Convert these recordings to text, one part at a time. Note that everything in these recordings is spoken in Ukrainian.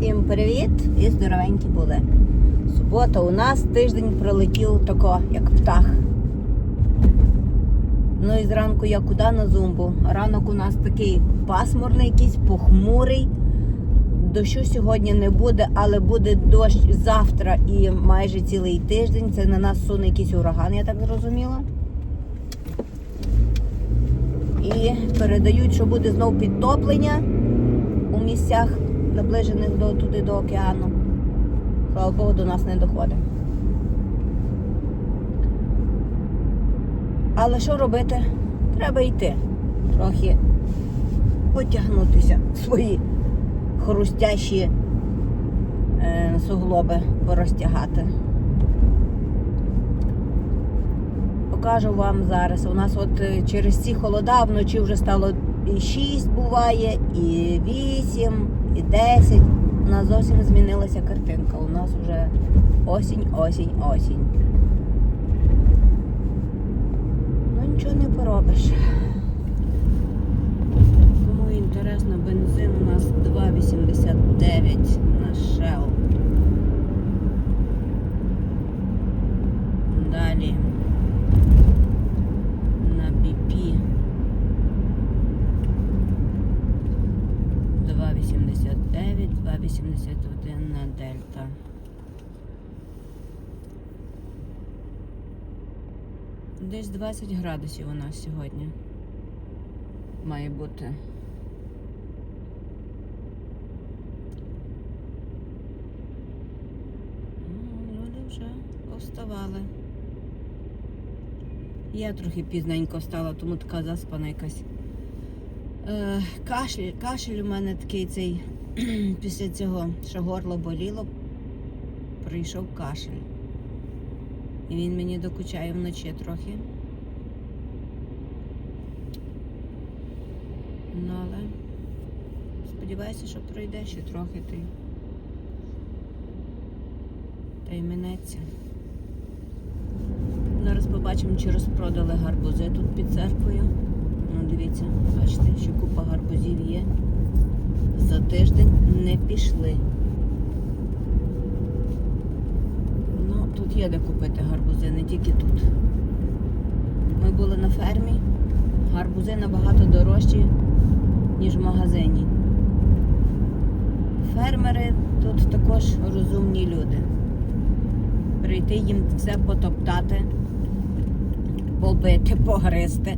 Всім привіт і здоровенькі були. Субота у нас тиждень пролетів тако, як птах. Ну і зранку я куди на зумбу. Ранок у нас такий пасмурний, якийсь похмурий. Дощу сьогодні не буде, але буде дощ завтра і майже цілий тиждень. Це на нас суне якийсь ураган, я так зрозуміла. І передають, що буде знов підтоплення у місцях, наближених до туди до океану. Слава Богу, до нас не доходить. Але що робити? Треба йти. Трохи потягнутися в свої хрустящі е, суглоби порозтягати. Покажу вам зараз. У нас от е, через ці холода вночі вже стало і 6 буває, і 8, і 10. У нас зовсім змінилася картинка. У нас вже осінь, осінь, осінь. Ну нічого не поробиш. Кому інтересно, бензин у нас 2,89 на Shell. Далі на BP 2,89, 2,81 на Дельта. Десь 20 градусів у нас сьогодні має бути. Люди вже повставали. Я трохи пізненько встала, тому така заспана якась. Е, кашель, кашель у мене такий цей після цього, що горло боліло, прийшов кашель. І він мені докучає вночі трохи. Ну, але сподіваюся, що пройде ще трохи ти. Та й минеться. Зараз побачимо, чи розпродали гарбузи тут під церквою. Ну, дивіться, бачите, що купа гарбузів є. За тиждень не пішли. Ну, тут є де купити гарбузи, не тільки тут. Ми були на фермі. Гарбузи набагато дорожчі, ніж в магазині. Фермери тут також розумні люди. Прийти їм все потоптати, побити, погризти.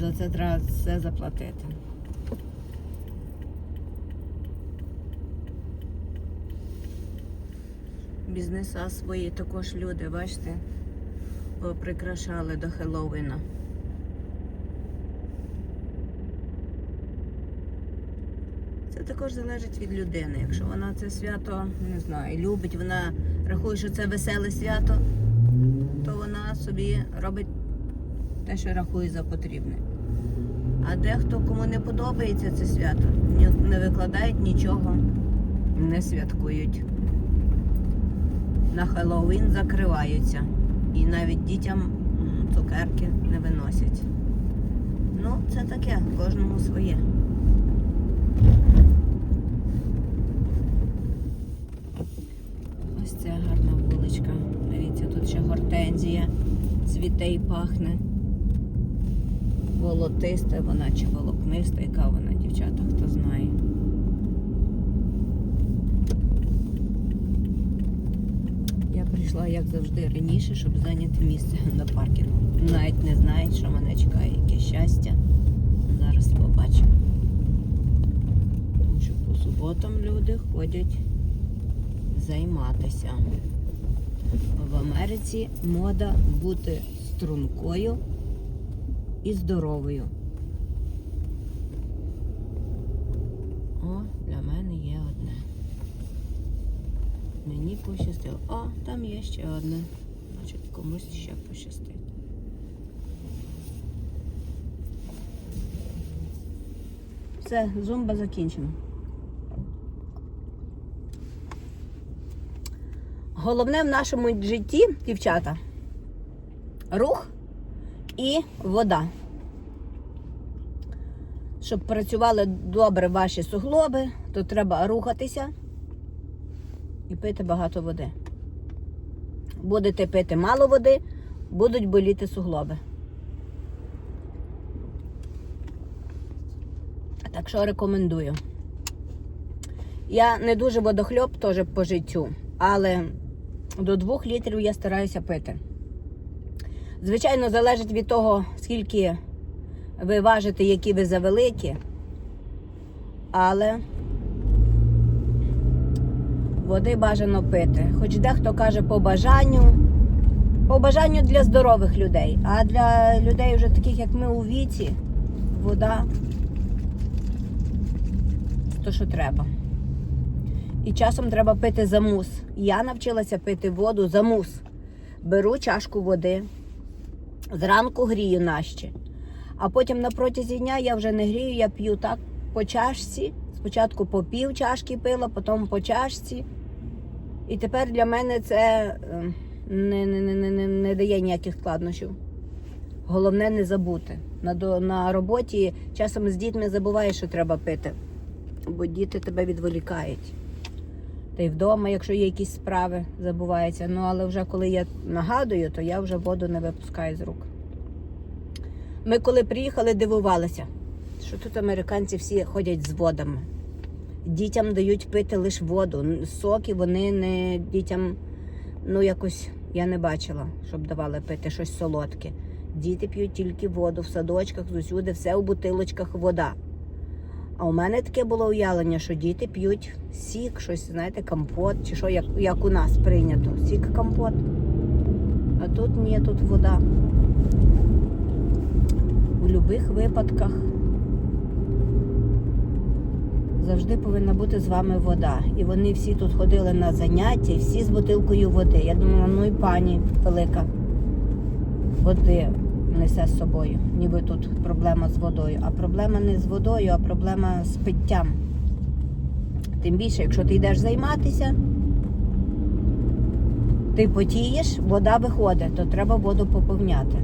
За це треба все заплатити. Бізнеса свої також люди, бачите, поприкрашали до Хеллоуіна. Це також залежить від людини. Якщо вона це свято не знаю, любить, вона рахує, що це веселе свято, то вона собі робить те, що рахує за потрібне. А дехто, кому не подобається це свято, не викладають нічого, не святкують. На Хеллоуін закриваються. І навіть дітям цукерки не виносять. Ну, це таке, кожному своє. Ось це гарна вуличка. Дивіться, тут ще гортензія. Цвіте і пахне. Волотиста вона чи волокниста, яка вона, дівчата, хто знає. Я прийшла, як завжди, раніше, щоб зайняти місце на паркінгу. Навіть не знають, що мене чекає, яке щастя. Зараз побачимо. Тому що по суботам люди ходять займатися. В Америці мода бути стрункою і здоровою. О, для мене є одне. Мені пощастило. О, там є ще одне. Значить, комусь ще пощастить. Все, зумба закінчена. Головне в нашому житті, дівчата, рух і вода. щоб працювали добре ваші суглоби, то треба рухатися і пити багато води. Будете пити мало води, будуть боліти суглоби. Так що рекомендую. Я не дуже водохльоп теж по життю, але до двох літрів я стараюся пити. Звичайно, залежить від того, скільки ви важите, які ви завеликі, але води бажано пити. Хоч дехто каже по бажанню, по бажанню для здорових людей, а для людей вже таких, як ми у віці, вода то, що треба. І часом треба пити за мус. Я навчилася пити воду за мус. Беру чашку води, зранку грію наще. А потім на протязі дня я вже не грію, я п'ю так по чашці. Спочатку по пів чашки пила, потім по чашці. І тепер для мене це е, не, не, не, не, не дає ніяких складнощів. Головне не забути. На, на роботі часом з дітьми забуваєш, що треба пити, бо діти тебе відволікають. Та й вдома, якщо є якісь справи, забувається. Ну але вже коли я нагадую, то я вже воду не випускаю з рук. Ми коли приїхали, дивувалися, що тут американці всі ходять з водами. Дітям дають пити лише воду. Соки вони не дітям, ну якось я не бачила, щоб давали пити щось солодке. Діти п'ють тільки воду в садочках, зусюди, все у бутилочках вода. А у мене таке було уявлення, що діти п'ють сік, щось, знаєте, компот, чи що, як, як у нас прийнято. Сік компот. А тут ні, тут вода. У будь-яких випадках завжди повинна бути з вами вода. І вони всі тут ходили на заняття, всі з бутилкою води. Я думала, ну і пані велика води несе з собою. Ніби тут проблема з водою. А проблема не з водою, а проблема з питтям. Тим більше, якщо ти йдеш займатися, ти потієш, вода виходить, то треба воду поповняти.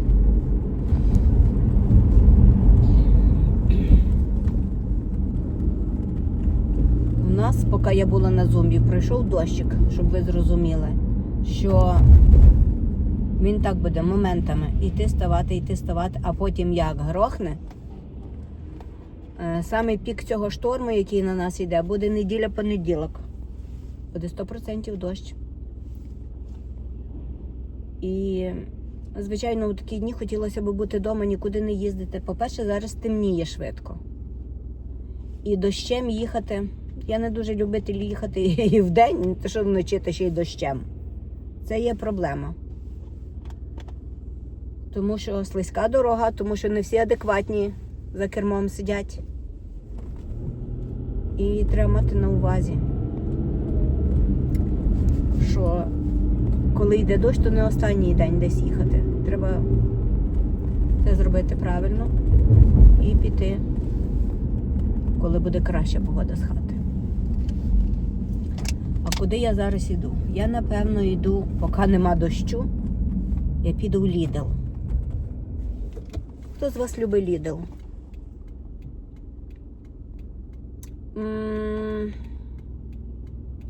У нас, поки я була на зумбі, пройшов дощик, щоб ви зрозуміли, що він так буде моментами йти ставати, йти ставати, а потім як грохне. Е, Саме пік цього шторму, який на нас йде, буде неділя-понеділок. Буде 100% дощ. І, звичайно, у такі дні хотілося б бути вдома, нікуди не їздити. По-перше, зараз темніє швидко. І дощем їхати. Я не дуже любитель їхати і вдень, те, що вночі, та ще й дощем. Це є проблема. Тому що слизька дорога, тому що не всі адекватні за кермом сидять. І треба мати на увазі, що коли йде дощ, то не останній день десь їхати. Треба це зробити правильно і піти, коли буде краща погода з хати. А куди я зараз іду? Я напевно йду, поки нема дощу, я піду в Лідл. Хто з вас любить Лідл?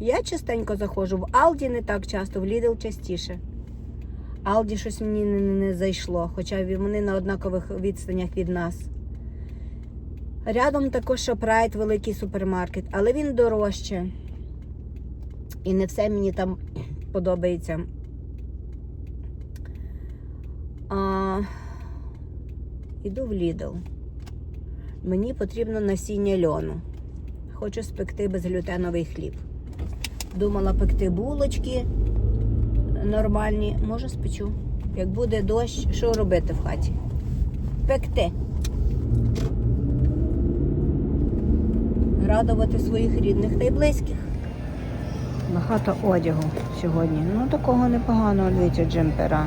Я частенько заходжу. В Алді не так часто, в Лідл частіше. Алді щось мені не, не, не зайшло, хоча вони на однакових відстанях від нас. Рядом також Шопрайт, великий супермаркет, але він дорожче. І не все мені там подобається. А, іду в Лідл. Мені потрібно насіння льону. Хочу спекти безглютеновий хліб. Думала пекти булочки нормальні. Може спечу. Як буде дощ, що робити в хаті? Пекти. Радувати своїх рідних та й близьких. Багато одягу сьогодні. Ну, такого непоганого, дивіться, джемпера.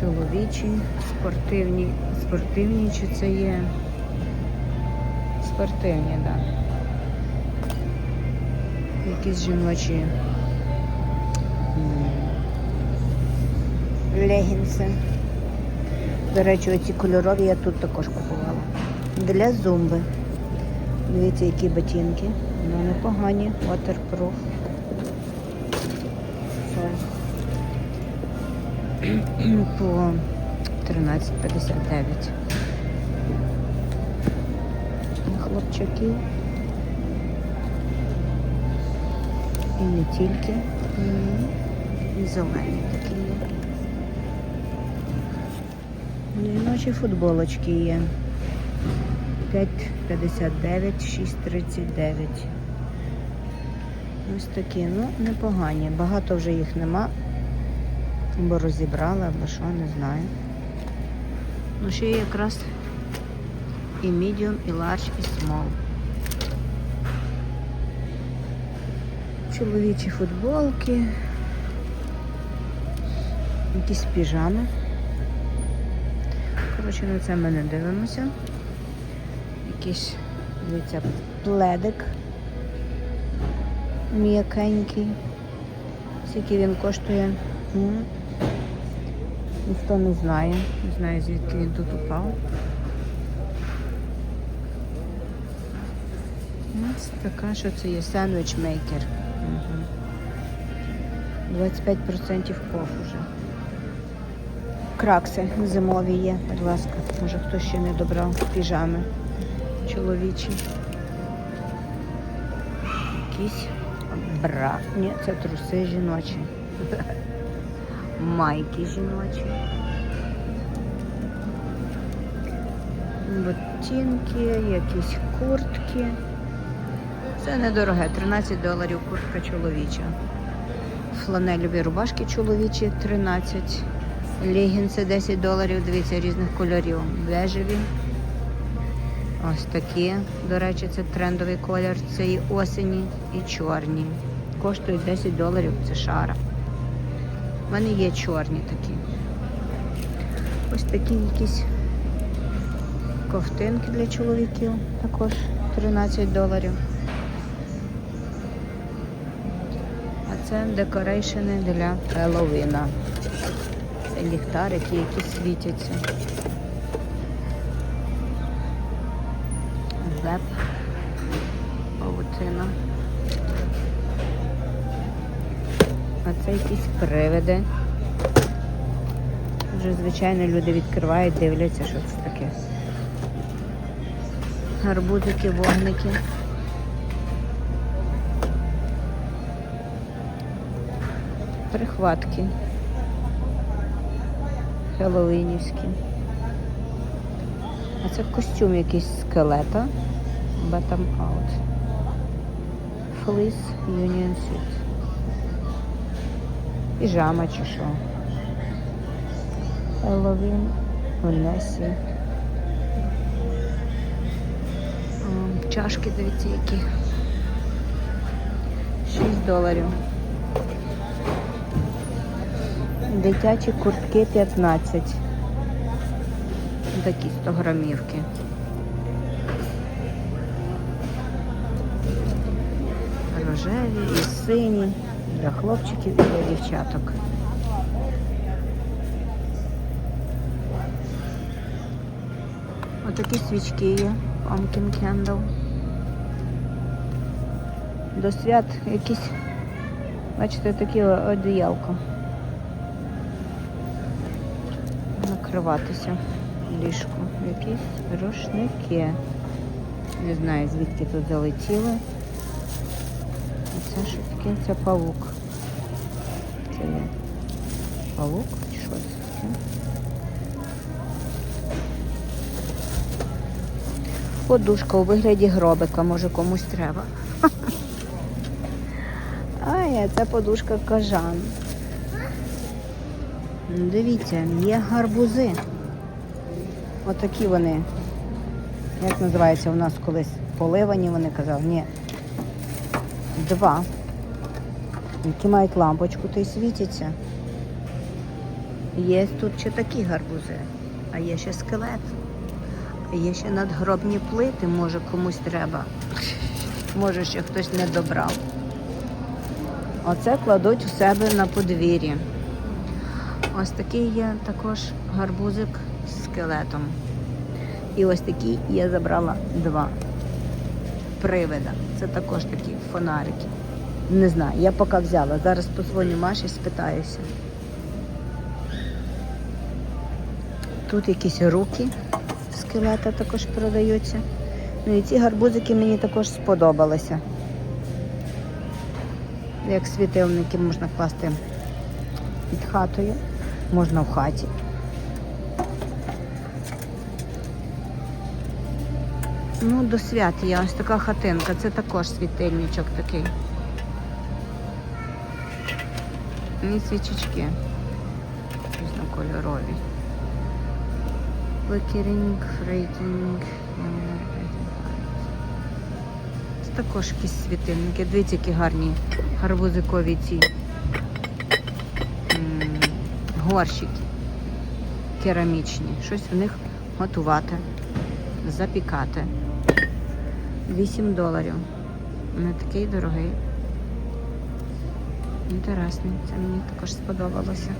Чоловічі, спортивні. Спортивні чи це є? Спортивні, так. Да. Якісь жіночі легінси. До речі, оці кольорові я тут також купувала. Для зумби. Дивіться, які ботинки. Ну, непогані. Waterproof. Sorry. По 13,59. Хлопчаків. І не тільки. І зелені такі є. Жіночі футболочки є. 5,59, 6,39. Ось такі, ну, непогані. Багато вже їх нема. Бо розібрала, або що, не знаю. Ну, ще є якраз і medium, і large, і small. Чоловічі футболки. Якісь піжами. Коротше, на це ми не дивимося. Якийсь, дивіться, пледик м'якенький. Скільки він коштує? Ніхто не знає. Не знаю, звідки він тут упав. Ось така, що це є сендвіч мейкер. Угу. 25% оф уже. Кракси зимові є, будь ласка. Може хтось ще не добрав піжами чоловічі. Якісь бра. Ні, це труси жіночі. Майки жіночі. Ботинки, якісь куртки. Це недороге, 13 доларів куртка чоловіча. Фланелеві рубашки чоловічі 13. Легінси 10 доларів, дивіться, різних кольорів. Бежеві. Ось такі. До речі, це трендовий колір цієї осені і чорні. Коштують 10 доларів, це шара. Мене є чорні такі. Ось такі якісь ковтинки для чоловіків. Також 13 доларів. А це декорейшени для Хеллоуіна. Це ліхтарики, які світяться. Веб. Павутина. А це якісь привиди. Вже звичайно люди відкривають, дивляться, що це таке. Гарбузики, вогники. Прихватки. Хеллоуінівські. А це костюм якийсь скелета. Bottom out. Fleece Union Suit. Піжама чи що. Хеллоуін в Чашки, дивіться, які. 6 доларів. Дитячі куртки 15. Такі 100 грамівки. Рожеві і сині для хлопчиків і для дівчаток. Отакі свічки є. Pumpkin Candle. До свят якісь, бачите, такі одіялко. Накриватися ліжку. Якісь рушники. Не знаю, звідки тут залетіли. Що таке? Це павук. Це є павук чи що? Подушка у вигляді гробика, може комусь треба. А це подушка кажан. Ну, Дивіться, є гарбузи. Отакі вони. Як називається у нас колись поливані, вони казали. Ні. Два. Які мають лампочку, то й світяться. Є тут ще такі гарбузи, а є ще скелет. А є ще надгробні плити, може комусь треба. Може ще хтось не добрав. Оце кладуть у себе на подвір'ї. Ось такий є також гарбузик з скелетом. І ось такі я забрала два привида. Це також такі фонарики. Не знаю, я поки взяла. Зараз позвоню Маші, спитаюся. Тут якісь руки скелета також продаються. Ну і ці гарбузики мені також сподобалися. Як світильники можна класти під хатою, можна в хаті. Ну, до свят є ось така хатинка, це також світильничок такий. І свічечки різнокольорові. Flickering, фрейтинг. Це також якісь світильники. Дивіться, які гарні гарбузикові ці горщики керамічні. Щось в них готувати, запікати. 8 доларів. Не такий дорогий. Інтересний. Це мені також сподобалося.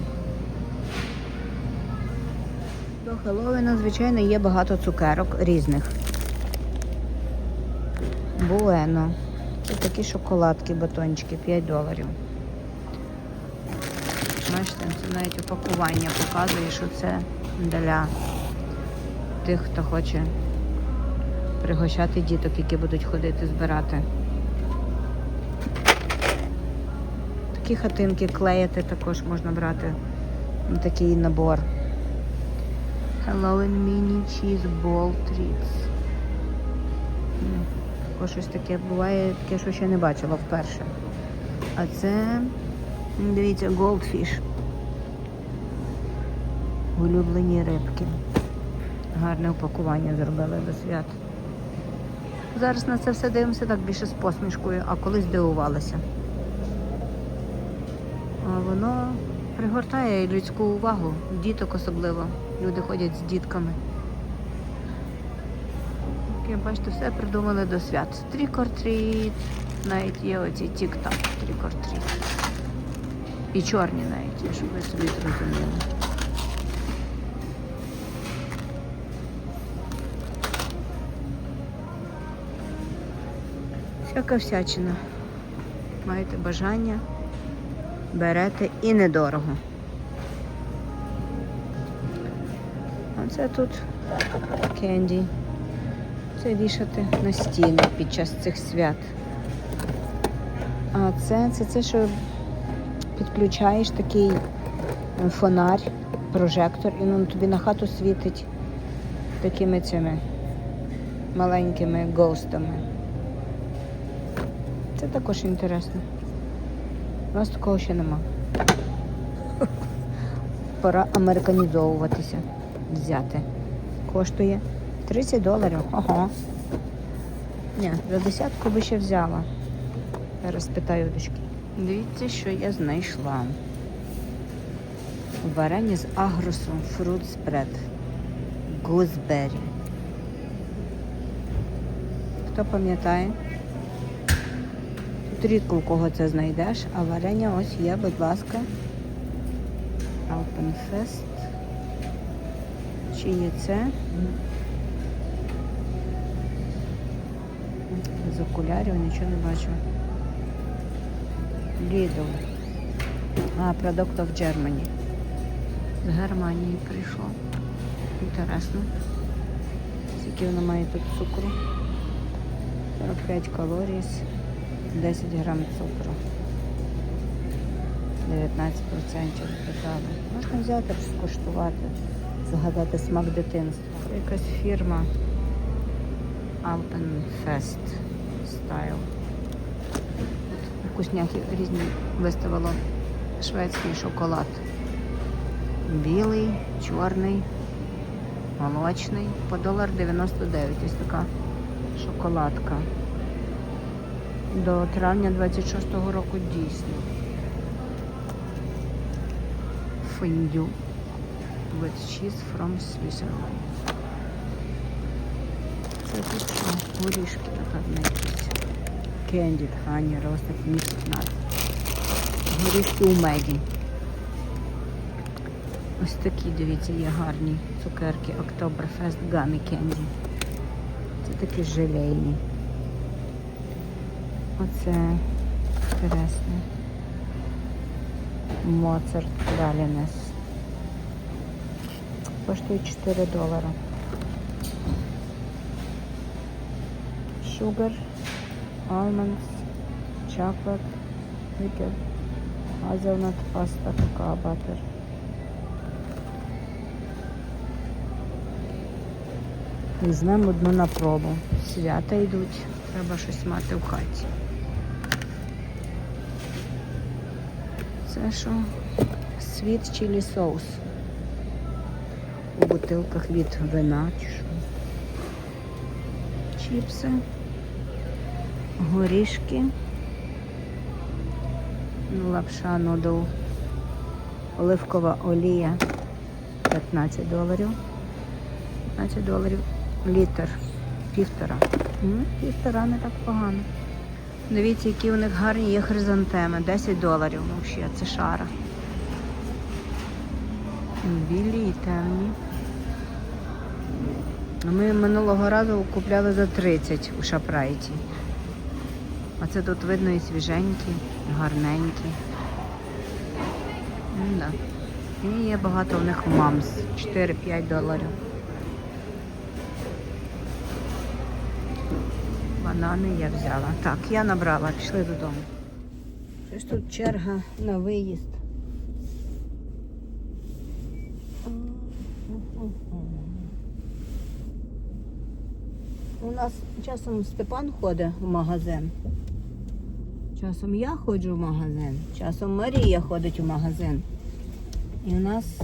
До Хеллоуіна, звичайно, є багато цукерок різних. Буено. Це такі шоколадки, батончики, 5 доларів. Бачите, це навіть упакування показує, що це для тих, хто хоче пригощати діток, які будуть ходити збирати. Такі хатинки клеїти також можна брати. Ну, Такий набор. Halloween Mini Cheese Ball Treats. Також щось таке буває, таке, що ще не бачила вперше. А це, дивіться, Goldfish. Улюблені рибки. Гарне упакування зробили до свят. Зараз на це все дивимося так більше з посмішкою, а колись дивувалися. А воно пригортає людську увагу, діток особливо. Люди ходять з дітками. Як бачите, все придумали до свят. Treat. Навіть є оці тік-так, or. І чорні навіть, щоб ви собі зрозуміли. Всяка всячина. Маєте бажання, берете і недорого. А це тут кенді. Це вішати на стіни під час цих свят. А це, це, це що підключаєш такий е, фонарь, прожектор, і він тобі на хату світить такими цими маленькими гоустами. Це також інтересно. У нас такого ще нема. Пора американізовуватися, взяти. Коштує 30 доларів. Ого. Ні, за десятку би ще взяла. Зараз питаю дочки. Дивіться, що я знайшла. Варення з агросу, фрут спред. Гузбері. Хто пам'ятає? Рідко у кого це знайдеш, а варення ось є, будь ласка. Alpenfest. Чи є це? З окулярів нічого не бачу. Lidl. А, Product of Germany. З Германії прийшло. Інтересно. Скільки воно має тут цукру? 45 калорій, 10 грам цукру. 19% додали. Можна взяти, скуштувати, згадати смак дитинства. Це якась фірма Alpenfest Style. Вкусняхи різні виставило шведський шоколад. Білий, чорний, молочний. По долар 99. Ось така шоколадка. До травня 26-го року дійсно. Финдю with cheese from Switzerland. Це тут? Горішки, напевно, якісь. Candied honey, roasted mixed nuts. Горішки у меді. Ось такі, дивіться, є гарні цукерки Oktoberfest Gummy Candy. Це такі желейні. Оце інтересне. Моцарт Пралінес. Коштує 4 долара. Sugar, almonds, chocolate, liquor, hazelnut pasta, cacao butter. Візьмемо одну на пробу. Свята йдуть, треба щось мати в хаті. Це що? Світ чилі соус. У бутилках від вина чи що. Чіпси, горішки, ну, лапша нудл, оливкова олія 15 доларів. 15 доларів літр. Півтора. Півтора не так погано. Дивіться, які у них гарні є хризантеми. 10 доларів. Ну, взагалі, це шара. Білі і темні. Ми минулого разу купляли за 30 у шапрайті. А це тут видно і свіженькі, і гарненькі. Ну, да. І є багато у них мамс. 4-5 доларів. Банани я взяла. Так, я набрала, пішли додому. Щось тут черга на виїзд. У нас часом Степан ходить в магазин. Часом я ходжу в магазин, часом Марія ходить у магазин. І у нас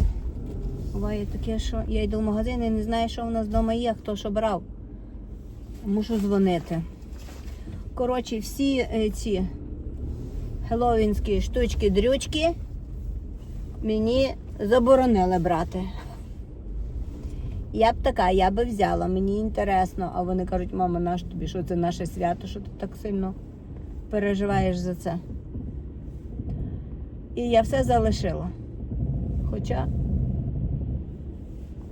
буває таке, що я йду в магазин і не знаю, що в нас вдома є, хто що брав. Мушу дзвонити. Коротше, всі е, ці хеллоуінські штучки-дрючки мені заборонили брати. Я б така, я би взяла, мені інтересно. А вони кажуть, мама, наш тобі, що це наше свято, що ти так сильно переживаєш за це. І я все залишила. Хоча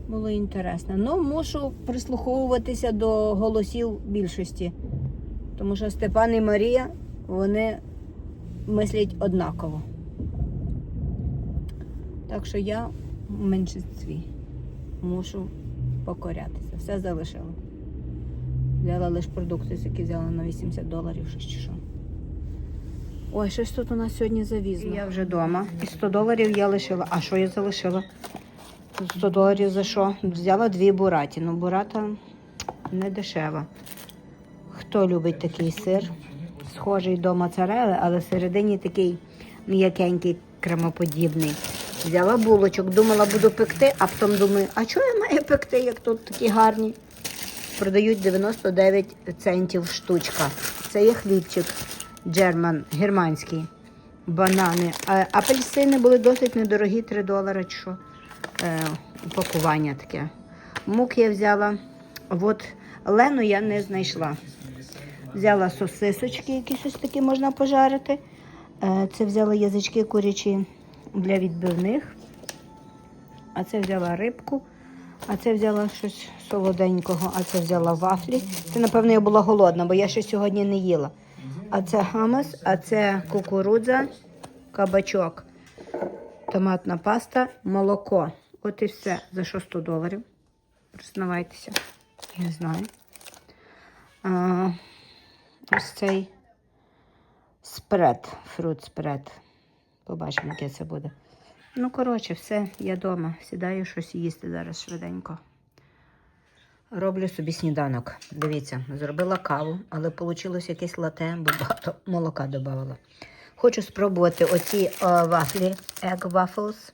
було інтересно. Ну, мушу прислуховуватися до голосів більшості. Тому що Степан і Марія, вони мислять однаково. Так що я в меншинстві мушу покорятися. Все залишила. Взяла лише продукти, які взяла на 80 доларів, щось чи що. Ой, щось тут у нас сьогодні завізло. Я вже вдома. І 100 доларів я лишила. А що я залишила? 100 доларів за що? Взяла дві бураті. Ну, бурата не дешева. Хто любить такий сир? Схожий до моцарели, але всередині такий м'якенький, кремоподібний. Взяла булочок, думала, буду пекти, а потім думаю, а чого я маю пекти, як тут такі гарні? Продають 99 центів штучка. Це є хлібчик Джерман, германський. Банани. А апельсини були досить недорогі, 3 долари що. Е, упакування таке. Мук я взяла. От Лену я не знайшла. Взяла сосисочки, які щось такі можна пожарити. Е, Це взяла язички курячі для відбивних. А це взяла рибку, а це взяла щось солоденького, а це взяла вафлі. Це, напевно, я була голодна, бо я ще сьогодні не їла. А це хамас, а це кукурудза, кабачок, томатна паста, молоко. От і все. За що 100 доларів? Признавайтеся. Не знаю. А, ось цей спред, фрут спред. Побачимо, яке це буде. Ну, коротше, все, я вдома. Сідаю щось їсти зараз швиденько. Роблю собі сніданок. Дивіться, зробила каву, але вийшло якесь лате, бо багато молока додавала. Хочу спробувати оці о, вафлі, egg waffles.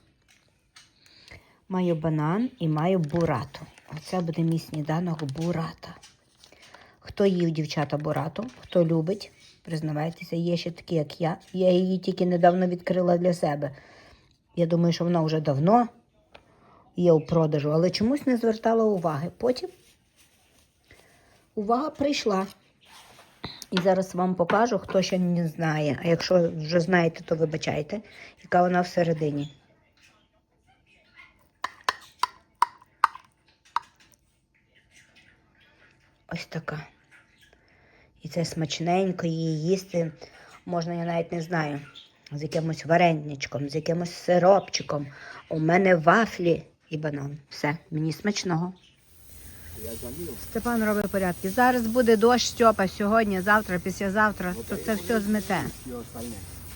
Маю банан і маю бурату. Оце буде мій сніданок бурата. Хто їв дівчата бурату, хто любить, признавайтеся, є ще такі, як я. Я її тільки недавно відкрила для себе. Я думаю, що вона вже давно є у продажу, але чомусь не звертала уваги. Потім увага прийшла. І зараз вам покажу, хто ще не знає. А якщо вже знаєте, то вибачайте, яка вона всередині. Ось така. І це смачненько її їсти. Можна, я навіть не знаю, з якимось вареничком, з якимось сиропчиком. У мене вафлі і банан. Все, мені смачного. Степан робить порядки. Зараз буде дощ Стьопа сьогодні, завтра, післязавтра, то це все змете,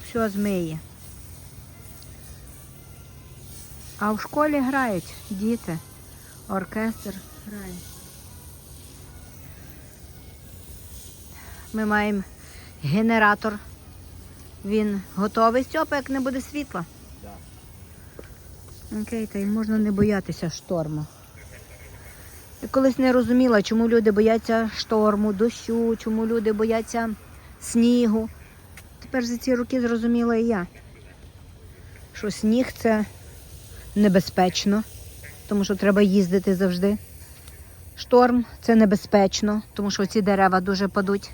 все змиє. А в школі грають діти, оркестр грає. Ми маємо генератор. Він готовий Стьопа, як не буде світла. Окей, та й можна не боятися шторму. Я колись не розуміла, чому люди бояться шторму, дощу, чому люди бояться снігу. Тепер за ці роки зрозуміла і я, що сніг це небезпечно, тому що треба їздити завжди. Шторм це небезпечно, тому що ці дерева дуже падуть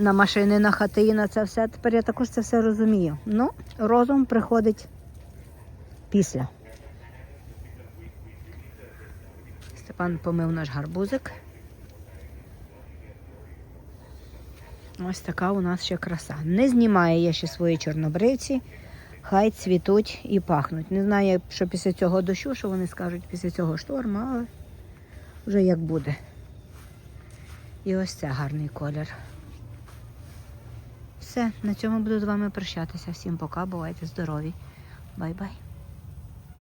на машини, на хати і на це все. Тепер я також це все розумію. Ну, розум приходить після. Степан помив наш гарбузик. Ось така у нас ще краса. Не знімає я ще свої чорнобривці. Хай цвітуть і пахнуть. Не знаю, що після цього дощу, що вони скажуть після цього шторму, але вже як буде. І ось це гарний колір. Все, на цьому буду з вами прощатися. Всім пока, бувайте здорові. Бай-бай.